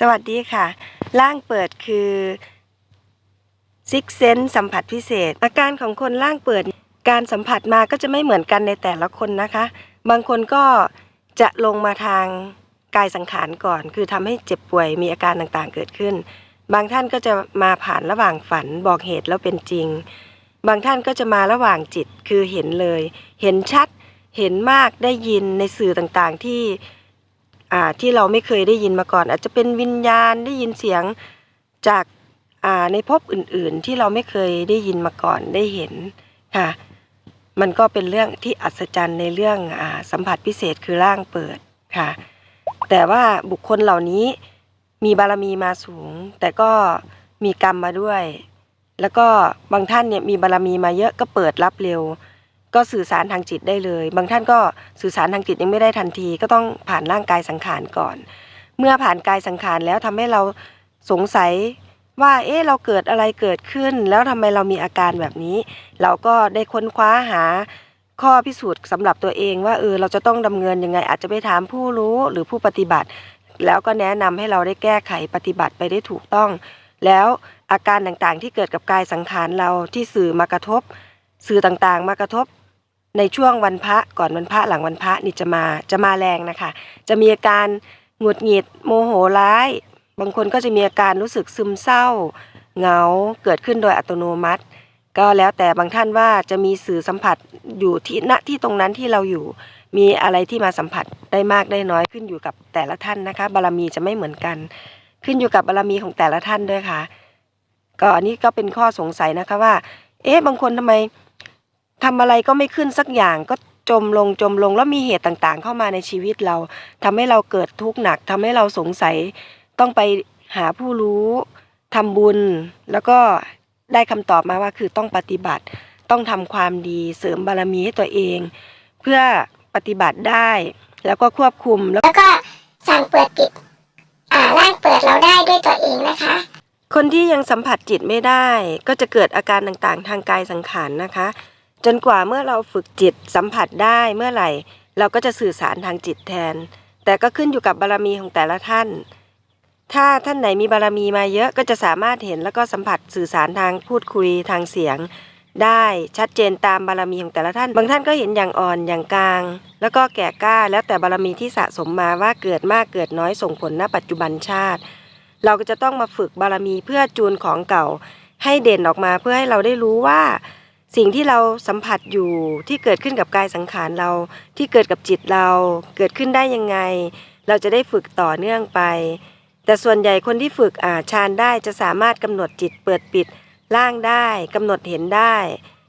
สวัสดีค่ะ ร่างเปิดคือซิกเซนสัมผัสพิเศษ อาการของคนร่างเปิดการสัมผัสมาก็จะไม่เหมือนกันในแต่ละคนนะคะ บางคนก็จะลงมาทางกายสังขารก่อน คือทำให้เจ็บป่วยมีอาการต่างๆเกิดขึ้น บางท่านก็จะมาผ่านระหว่างฝันบอกเหตุแล้วเป็นจริง บางท่านก็จะมาระหว่างจิตคือเห็นเลย เห็นชัดเห็นมากได้ยินในสื่อต่างๆที่ อ่าที่เราไม่เคยได้ยินมาก่อน อาจจะเป็นวิญญาณได้ยินเสียงจากอ่าในภพอื่นๆ ที่เราไม่เคยได้ยินมาก่อนได้เห็นค่ะ มันก็เป็นเรื่องที่อัศจรรย์ในเรื่องอาสัมผัสพิเศษคือร่างเปิดค่ะ แต่ว่าบุคคลเหล่านี้มีบารมีมาสูง แต่ก็มีกรรมมาด้วย แล้วก็บางท่านเนี่ยมีบารมีมาเยอะก็เปิดรับเร็ว ก็สื่อสารทางจิตได้เลย บางท่านก็สื่อสารทางจิตยังไม่ได้ทันที ก็ต้องผ่านร่างกายสังขารก่อน เมื่อผ่านกายสังขารแล้วทำให้เราสงสัยว่าเอ๊ะเราเกิดอะไรเกิดขึ้น แล้วทำไมเรามีอาการแบบนี้ เราก็ได้ค้นคว้าหาข้อพิสูจน์สำหรับตัวเองว่าเออเราจะต้องดำเนินยังไง อาจจะไปถามผู้รู้หรือผู้ปฏิบัติ แล้วก็แนะนำให้เราได้แก้ไขปฏิบัติไปได้ถูกต้อง แล้วอาการต่างๆที่เกิดกับกายสังขารเราที่สื่อมากระทบ สื่อต่างๆ มากระทบ ในช่วงวันพระก่อนวันพระหลังวันพระนี่จะมาจะมาแรงนะคะ จะมีอาการหงุดหงิดโมโหร้าย บางคนก็จะมีอาการรู้สึกซึมเศร้าเหงาเกิดขึ้นโดยอัตโนมัติ ก็แล้วแต่บางท่านว่าจะมีสื่อสัมผัสอยู่ที่ณที่ตรงนั้นที่เราอยู่ มีอะไรที่มาสัมผัสได้มากได้น้อยขึ้นอยู่กับแต่ละท่านนะคะ บารมีจะไม่เหมือนกัน ขึ้นอยู่กับบารมีของแต่ละท่านด้วยค่ะ ก็อันนี้ก็เป็นข้อสงสัยนะคะว่า เอ๊ะบางคนทำไม ทำอะไรก็ไม่ขึ้นสักอย่างก็จมลงจมลงแล้วมีเหตุต่างๆ เข้ามาในชีวิตเราทำให้เราเกิดทุกข์หนักทำให้เราสงสัยต้องไปหาผู้รู้ทำบุญ แล้วก็ได้คำตอบมาว่าคือต้องปฏิบัติ ต้องทำความดีเสริมบารมีให้ตัวเอง เพื่อปฏิบัติได้แล้วก็ควบคุมแล้วแล้วก็สั่งเปิดปิดอ่าร่างเปิดเราได้ด้วยตัวเองนะคะ คนที่ยังสัมผัสจิตไม่ได้ ก็จะเกิดอาการต่างๆ ทางกายสังขารนะคะ จนกว่าเมื่อเราฝึกจิตสัมผัสได้เมื่อไหร่ เราก็จะสื่อสารทางจิตแทน แต่ก็ขึ้นอยู่กับบารมีของแต่ละท่าน ถ้าท่านไหนมีบารมีมาเยอะก็จะสามารถเห็นแล้วก็สัมผัสสื่อสารทางพูดคุยทางเสียง ได้ชัดเจนตามบารมีของแต่ละท่าน บางท่านก็เห็นอย่างอ่อนอย่างกลาง แล้วก็แก่กล้าแล้วแต่บารมีที่สะสมมาว่าเกิดมากเกิดน้อยส่งผลณปัจจุบันชาติ เราก็จะต้องมาฝึกบารมีเพื่อจูนของเก่า ให้เด่นออกมาเพื่อให้เราได้รู้ว่า สิ่งที่เราสัมผัสอยู่ที่เกิดขึ้นกับกายสังขารเราที่เกิดกับจิตเราเกิดขึ้นได้ยังไง เราจะได้ฝึกต่อเนื่องไป แต่ส่วนใหญ่คนที่ฝึกอาฌานได้จะสามารถกำหนดจิตเปิดปิดร่างได้กำหนดเห็นได้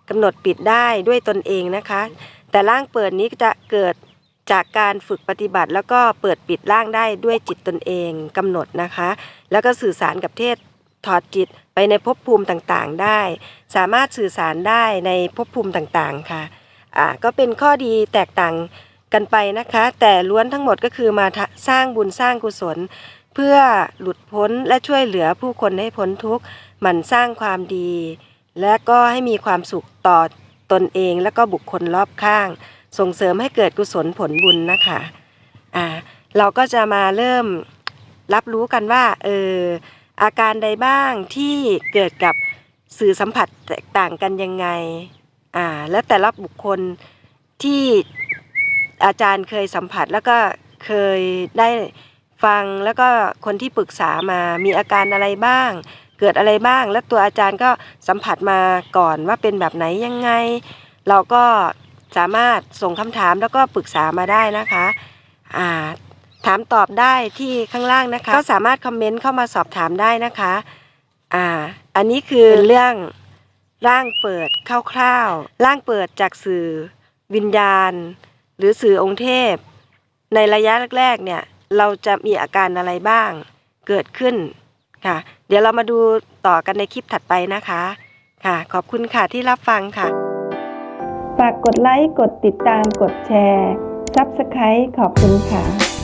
กำหนดปิดได้ด้วยตนเองนะคะ แต่ร่างเปิดนี้จะเกิดจากการฝึกปฏิบัติ แล้วก็เปิดปิดร่างได้ด้วยจิตตนเองกำหนดนะคะ แล้วก็สื่อสารกับเทศ ถอดจิตไปในภพภูมิต่างๆได้ สามารถสื่อสารได้ในภพภูมิต่างๆค่ะอ่าก็เป็นข้อดีแตกต่างกันไปนะคะ แต่ล้วนทั้งหมดก็คือมาสร้างบุญสร้างกุศล เพื่อหลุดพ้นและช่วยเหลือผู้คนให้พ้นทุกข์หมั่นสร้างความดี และก็ให้มีความสุขต่อตนเองและก็บุคคลรอบข้าง ส่งเสริมให้เกิดกุศลผลบุญนะคะอ่าเราก็จะมาเริ่มรับรู้กันว่าเออ อาการใดบ้างที่เกิดกับสื่อสัมผัสแตกต่างกันยังไงอ่าและแต่ละบุคคลที่อาจารย์เคยสัมผัสแล้วก็เคยได้ฟังแล้วก็คนที่ปรึกษามามีอาการอะไรบ้าง เกิดอะไรบ้าง แล้วตัวอาจารย์ก็สัมผัสมาก่อนว่าเป็นแบบไหนยังไง เราก็สามารถส่งคำถามแล้วก็ปรึกษามาได้นะคะอ่า ถามตอบได้ที่ข้างล่างนะคะ ก็สามารถคอมเมนต์เข้ามาสอบถามได้นะคะ อ่า อันนี้คือเรื่องร่างเปิดคร่าวๆร่างเปิดจากสื่อวิญญาณ หรือสื่อองค์เทพ ในระยะแรกๆเนี่ยเราจะมีอาการอะไรบ้างเกิดขึ้นค่ะ เดี๋ยวเรามาดูต่อกันในคลิปถัดไปนะคะ ค่ะ ขอบคุณค่ะที่รับฟังค่ะฝากกดไลค์กดติดตามกดแชร์ Subscribe ขอบคุณค่ะ